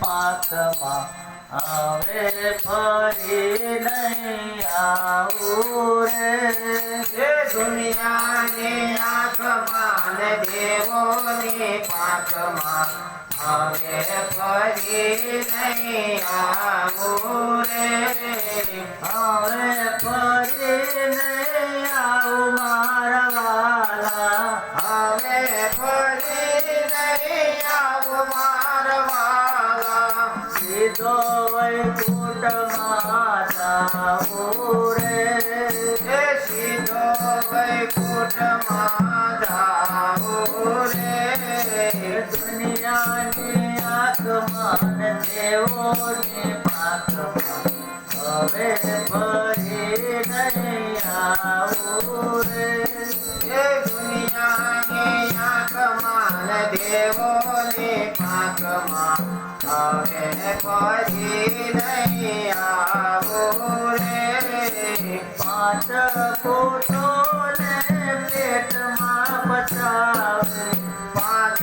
પાકમાં હવે ફરી નહીં આવું રે દુનિયાની આંખમાં દેવોની પાંખમાં હવે ફરી નહીં આવું રે. હવે ફરી વૈકુંઠમાં જાવું રે એ સીધો વૈકુંઠમાં જાવું રે દુનિયાની આંખમાં ને દેવોની પાંખમાં હવે ફરી નહીં આવું રે એ દુનિયાની આંખમાં ને દેવોની પાંખમાં હવે ફરી નહીં આવું. રે પાંચ કોટોને પેટમાં બચાવે પાંચ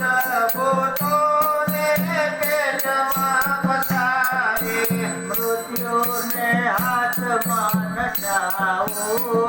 ભૂતોને પેટમાં પસારી, મૃત્યુને હાથમાં નચાવું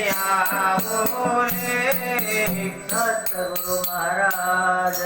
આવું રે સતગુરુ મહારાજ.